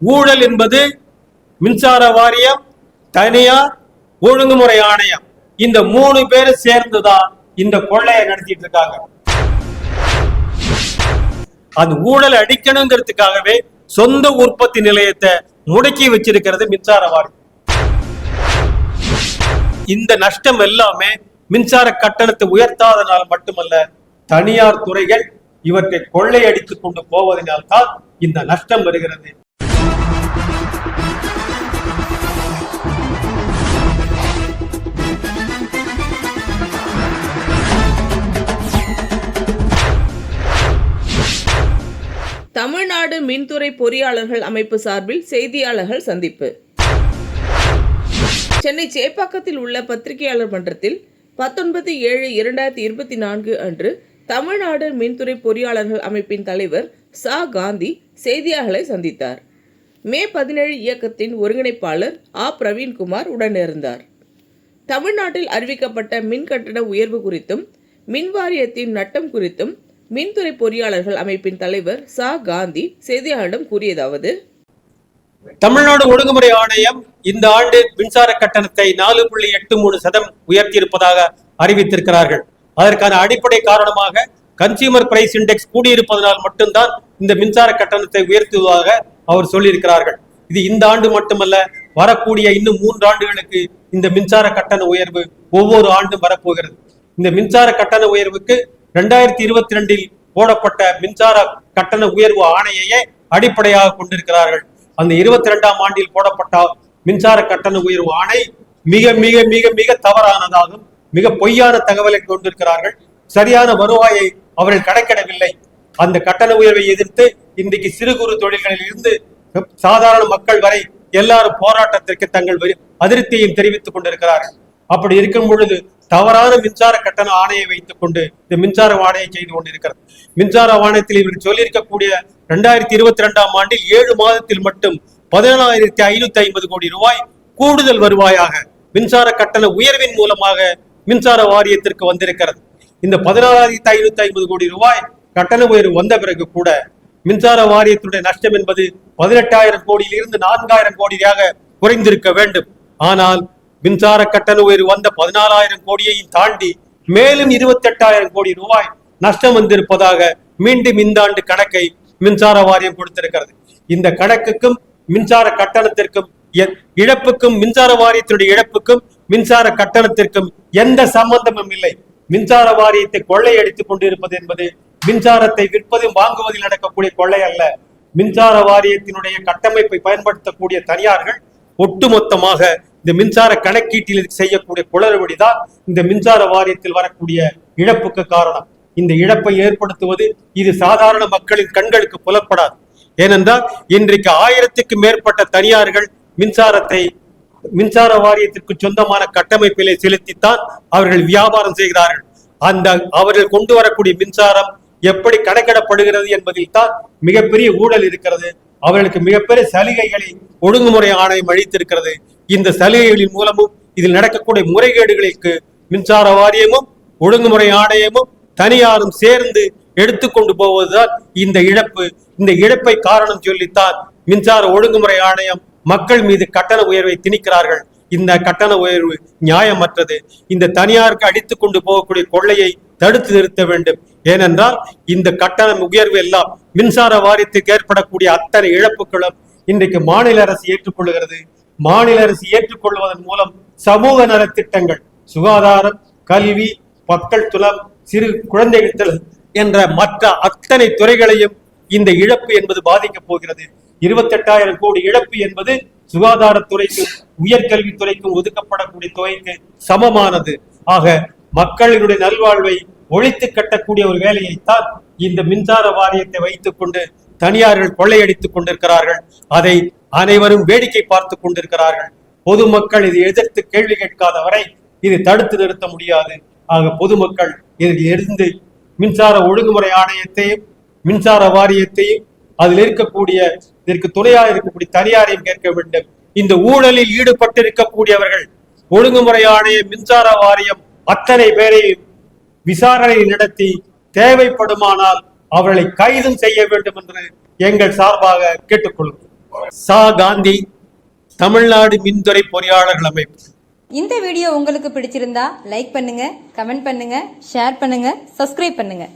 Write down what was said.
ஊழல் என்பது மின்சார வாரியம் தனியார் ஒழுங்குமுறை ஆணையம். இந்த மூணு பேரும் சேர்ந்துதான் இந்த கொள்ளையை நடத்திட்டு இருக்காங்க. அந்த ஊழல் அடிக்கணுங்கிறதுக்காகவே சொந்த உற்பத்தி நிலையத்தை முடக்கி வச்சிருக்கிறது மின்சார வாரியம். இந்த நஷ்டம் எல்லாமே மின்சார கட்டணத்தை உயர்த்தாதனால் மட்டுமல்ல தனியார் துறைகள் இவற்றை கொள்ளையடித்துக் கொண்டு போவதனால் தான் இந்த நஷ்டம் வருகிறது. தமிழ்நாடு மின்துறை பொறியாளர்கள் அமைப்பு சார்பில் செய்தியாளர்கள் சந்திப்பு. சென்னை சேப்பாக்கத்தில் உள்ள பத்திரிகையாளர் மன்றத்தில் பத்தொன்பது ஏழு இரண்டாயிரத்தி இருபத்தி நான்கு அன்று தமிழ்நாடு மின்துறை பொறியாளர்கள் அமைப்பின் தலைவர் சா. காந்தி செய்தியாளர்களை சந்தித்தார். மே பதினேழு இயக்கத்தின் ஒருங்கிணைப்பாளர் ஆ. பிரவீன்குமார் உடனிருந்தார். தமிழ்நாட்டில் அறிவிக்கப்பட்ட மின் கட்டண உயர்வு குறித்தும் மின் வாரியத்தின் நட்டம் குறித்தும் மின்துறை பொறியாளர்கள் அமைப்பின் தலைவர் சா. காந்தி செய்தியாளரிடம் கூறியதாவது தமிழ்நாடு ஒழுங்குமுறை ஆணையம் இந்த ஆண்டு மின்சார கட்டணத்தை நாலு புள்ளி எட்டு மூணு சதம் உயர்த்தியிருப்பதாக அறிவித்திருக்கிறார்கள். அதற்கான அடிப்படை காரணமாக கன்சியூமர் பிரைஸ் இண்டெக்ஸ் கூடியிருப்பதனால் மட்டும்தான் இந்த மின்சார கட்டணத்தை உயர்த்துவதாக அவர் சொல்லியிருக்கிறார்கள். இது இந்த ஆண்டு மட்டுமல்ல வரக்கூடிய இன்னும் மூன்று ஆண்டுகளுக்கு இந்த மின்சார கட்டண உயர்வு ஒவ்வொரு ஆண்டும் வரப்போகிறது. இந்த மின்சார கட்டண உயர்வுக்கு ரெண்டாயிரத்தி இருபத்தி ரெண்டில் போடப்பட்ட மின்சார கட்டண உயர்வு ஆணையையே அடிப்படையாக கொண்டிருக்கிறார்கள். அந்த இருபத்தி ரெண்டாம் ஆண்டில் போடப்பட்ட மின்சார கட்டண உயர்வு ஆணை மிக மிக மிக மிக தவறானதாகும் மிக பொய்யான தகவலை கொண்டிருக்கிறார்கள். சரியான வருவாயை அவர்கள் கணக்கிடவில்லை அந்த கட்டண உயர்வை எதிர்த்து இன்றைக்கு சிறு குறு தொழில்களில் இருந்து சாதாரண மக்கள் வரை எல்லாரும் போராட்டத்திற்கு தங்கள் அதிருப்தியையும் தெரிவித்துக் கொண்டிருக்கிறார்கள். அப்படி இருக்கும் பொழுது தவறான மின்சார கட்டண ஆணையை வைத்துக் கொண்டு இந்த மின்சார ஆணையை செய்து கொண்டிருக்கிறது. மின்சார ஆணையத்தில் இவர் சொல்லியிருக்கக்கூடிய ரெண்டாயிரத்தி இருபத்தி ரெண்டாம் ஆண்டில் ஏழு மாதத்தில் மட்டும் பதினேழாயிரத்தி ஐநூத்தி ஐம்பது கோடி ரூபாய் கூடுதல் வருவாயாக மின்சார கட்டண உயர்வின் மூலமாக மின்சார வாரியத்திற்கு வந்திருக்கிறது. இந்த பதினாறாயிரத்தி ஐநூத்தி ஐம்பது கோடி ரூபாய் கட்டண உயர்வு வந்த பிறகு கூட மின்சார வாரியத்துடைய நஷ்டம் என்பது பதினெட்டாயிரம் கோடியிலிருந்து நான்காயிரம் கோடியாக குறைந்திருக்க வேண்டும். ஆனால் மின்சார கட்டண உயர்வு வந்த பதினாலாயிரம் கோடியையும் தாண்டி மேலும் இருபத்தி எட்டாயிரம் கோடி ரூபாய் நஷ்டம் வந்திருப்பதாக மீண்டும் இந்த ஆண்டு கணக்கை மின்சார வாரியம் கொடுத்திருக்கிறது. இந்த கணக்குக்கும் மின்சார கட்டணத்திற்கும் இழப்புக்கும் மின்சார வாரியத்தினுடைய இழப்புக்கும் மின்சார கட்டணத்திற்கும் எந்த சம்பந்தமும் இல்லை. மின்சார வாரியத்தை கொள்ளையடித்துக் கொண்டிருப்பது என்பது மின்சாரத்தை விற்பதும் வாங்குவதில் நடக்கக்கூடிய கொள்ளை அல்ல. மின்சார வாரியத்தினுடைய கட்டமைப்பை பயன்படுத்தக்கூடிய தனியார்கள் ஒட்டுமொத்தமாக இந்த மின்சார கணக்கீட்டில் செய்யக்கூடிய குளறுபடிதான் இந்த மின்சார வாரியத்தில் வரக்கூடிய இழப்புக்கு காரணம். இந்த இழப்பை ஏற்படுத்துவது இது சாதாரண மக்களின் கண்களுக்கு புலப்படாது. ஏனென்றால் இன்றைக்கு ஆயிரத்துக்கு மேற்பட்ட தனியார்கள் மின்சாரத்தை மின்சார வாரியத்திற்கு சொந்தமான கட்டமைப்பிலே செலுத்தித்தான் அவர்கள் வியாபாரம் செய்கிறார்கள். அந்த அவர்கள் கொண்டு வரக்கூடிய மின்சாரம் எப்படி கணக்கிடப்படுகிறது என்பதில் தான் மிகப்பெரிய ஊழல் இருக்கிறது. அவர்களுக்கு மிகப்பெரிய சலுகைகளை ஒழுங்குமுறை ஆணையம் அளித்திருக்கிறது. இந்த சலுகைகளின் மூலமும் இதில் நடக்கக்கூடிய முறைகேடுகளுக்கு மின்சார வாரியமும் ஒழுங்குமுறை ஆணையமும் தனியாரும் சேர்ந்து எடுத்துக்கொண்டு போவதுதான் இந்த இழப்பு. இந்த இழப்பை காரணம் சொல்லித்தான் மின்சார ஒழுங்குமுறை ஆணையம் மக்கள் மீது கட்டண உயர்வை திணிக்கிறார்கள். இந்த கட்டண உயர்வு நியாயமற்றது. இந்த தனியாருக்கு அடித்துக் கொண்டு போகக்கூடிய கொள்ளையை தடுத்து நிறுத்த வேண்டும். ஏனென்றால் இந்த கட்டண உயர்வு எல்லாம் மின்சார வாரியத்துக்கு ஏற்படக்கூடிய அத்தனை இழப்புகளும் இன்றைக்கு மாநில அரசு ஏற்றுக்கொள்கிறது மாநில அரசு ஏற்றுக்கொள்வதன் மூலம் சமூக நலத்திட்டங்கள் சுகாதாரம் கல்வி மக்கள் துலம் சிறு குழந்தைகள் தில- என்ற மற்ற அத்தனை துறைகளையும் இந்த இழப்பு என்பது பாதிக்கப் போகிறது. இருபத்தெட்டாயிரம் கோடி இழப்பு என்பது சுகாதாரத்துறைக்கும் உயர்கல்வித்துறைக்கும் ஒதுக்கப்படக்கூடிய தொகைக்கு சமமானது. ஆக மக்களினுடைய நல்வாழ்வை ஒழித்து கட்டக்கூடிய ஒரு வேலையைத்தான் இந்த மின்சார வாரியத்தை வைத்துக் கொண்டு தனியார்கள் கொள்ளையடித்துக் கொண்டிருக்கிறார்கள். அதை அனைவரும் வேடிக்கை பார்த்து கொண்டிருக்கிறார்கள். பொதுமக்கள் இதை எதிர்த்து கேள்வி கேட்காத வரை இதை தடுத்து நிறுத்த முடியாது. ஆக பொதுமக்கள் இதில் இருந்து மின்சார ஒழுங்குமுறை ஆணையத்தையும் மின்சார வாரியத்தையும் அதில் இருக்கக்கூடிய இதற்கு துணையாக இருக்கக்கூடிய தனியாரையும் கேட்க வேண்டும். இந்த ஊழலில் ஈடுபட்டு இருக்கக்கூடியவர்கள் ஒழுங்குமுறை ஆணையம் மின்சார வாரியம் அத்தனை பேரையும் விசாரணை நடத்தி தேவைப்படுமானால் அவர்களை கைதும் செய்ய வேண்டும் என்று எங்கள் சார்பாக கேட்டுக்கொள்கிறோம். சா காந்தி தமிழ்நாடு மின்துறை பொறியாளர்கள் அமைப்பு. இந்த வீடியோ உங்களுக்கு பிடிச்சிருந்தா லைக் பண்ணுங்க கமெண்ட் பண்ணுங்க ஷேர் பண்ணுங்க சப்ஸ்கிரைப் பண்ணுங்க.